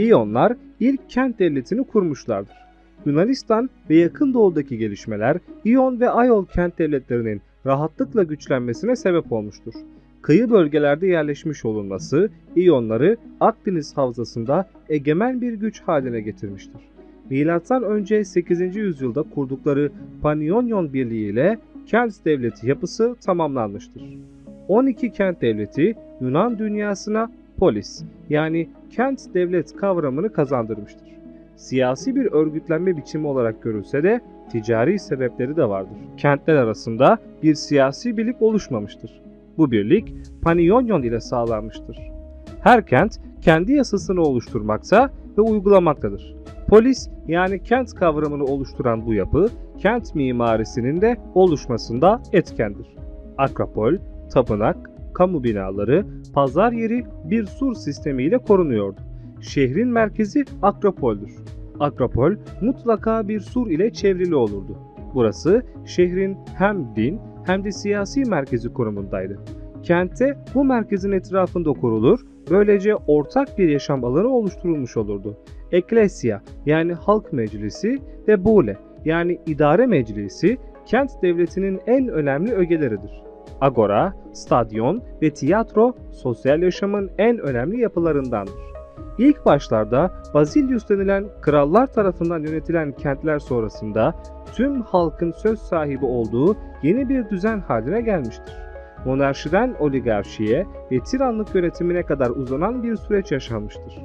İyonlar ilk kent devletini kurmuşlardır. Yunanistan ve yakın doğudaki gelişmeler İyon ve Ayol kent devletlerinin rahatlıkla güçlenmesine sebep olmuştur. Kıyı bölgelerde yerleşmiş olunması İyonları Akdeniz havzasında egemen bir güç haline getirmiştir. Milattan önce 8. yüzyılda kurdukları Panionion Birliği ile kent devleti yapısı tamamlanmıştır. 12 kent devleti Yunan dünyasına polis yani kent devlet kavramını kazandırmıştır. Siyasi bir örgütlenme biçimi olarak görülse de ticari sebepleri de vardır. Kentler arasında bir siyasi birlik oluşmamıştır. Bu birlik Panionion ile sağlanmıştır. Her kent kendi yasasını oluşturmakta ve uygulamaktadır. Polis yani kent kavramını oluşturan bu yapı kent mimarisinin de oluşmasında etkendir. Akropol, tapınak, kamu binaları, pazar yeri bir sur sistemiyle korunuyordu. Şehrin merkezi Akropol'dür. Akropol mutlaka bir sur ile çevrili olurdu. Burası şehrin hem din hem de siyasi merkezi konumundaydı. Kentte bu merkezin etrafında kurulur, böylece ortak bir yaşam alanı oluşturulmuş olurdu. Eklesya yani halk meclisi ve bule yani idare meclisi kent devletinin en önemli ögeleridir. Agora, stadyon ve tiyatro sosyal yaşamın en önemli yapılarındandır. İlk başlarda Bazilius denilen krallar tarafından yönetilen kentler sonrasında tüm halkın söz sahibi olduğu yeni bir düzen haline gelmiştir. Monarşiden oligarşiye ve tiranlık yönetimine kadar uzanan bir süreç yaşanmıştır.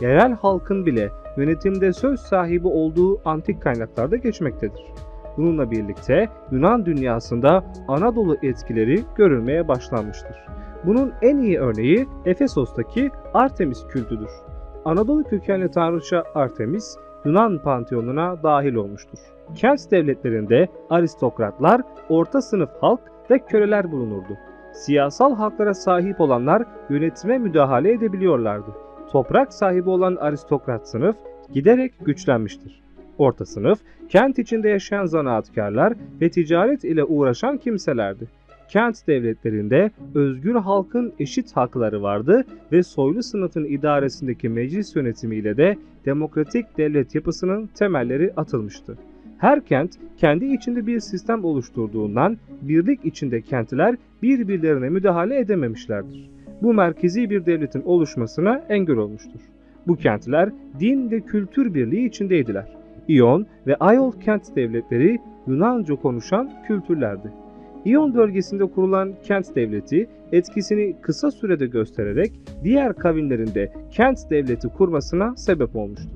Yerel halkın bile yönetimde söz sahibi olduğu antik kaynaklarda geçmektedir. Bununla birlikte Yunan dünyasında Anadolu etkileri görülmeye başlanmıştır. Bunun en iyi örneği Efesos'taki Artemis kültüdür. Anadolu kökenli tanrıça Artemis, Yunan panteonuna dahil olmuştur. Kent devletlerinde aristokratlar, orta sınıf halk ve köleler bulunurdu. Siyasal haklara sahip olanlar yönetime müdahale edebiliyorlardı. Toprak sahibi olan aristokrat sınıf giderek güçlenmiştir. Orta sınıf, kent içinde yaşayan zanaatkarlar ve ticaret ile uğraşan kimselerdi. Kent devletlerinde özgür halkın eşit hakları vardı ve soylu sınıfın idaresindeki meclis yönetimiyle de demokratik devlet yapısının temelleri atılmıştı. Her kent kendi içinde bir sistem oluşturduğundan birlik içinde kentler birbirlerine müdahale edememişlerdir. Bu merkezi bir devletin oluşmasına engel olmuştur. Bu kentler din ve kültür birliği içindeydiler. İyon ve Ayol kent devletleri Yunanca konuşan kültürlerdi. İyon bölgesinde kurulan kent devleti etkisini kısa sürede göstererek diğer kavimlerin de kent devleti kurmasına sebep olmuştur.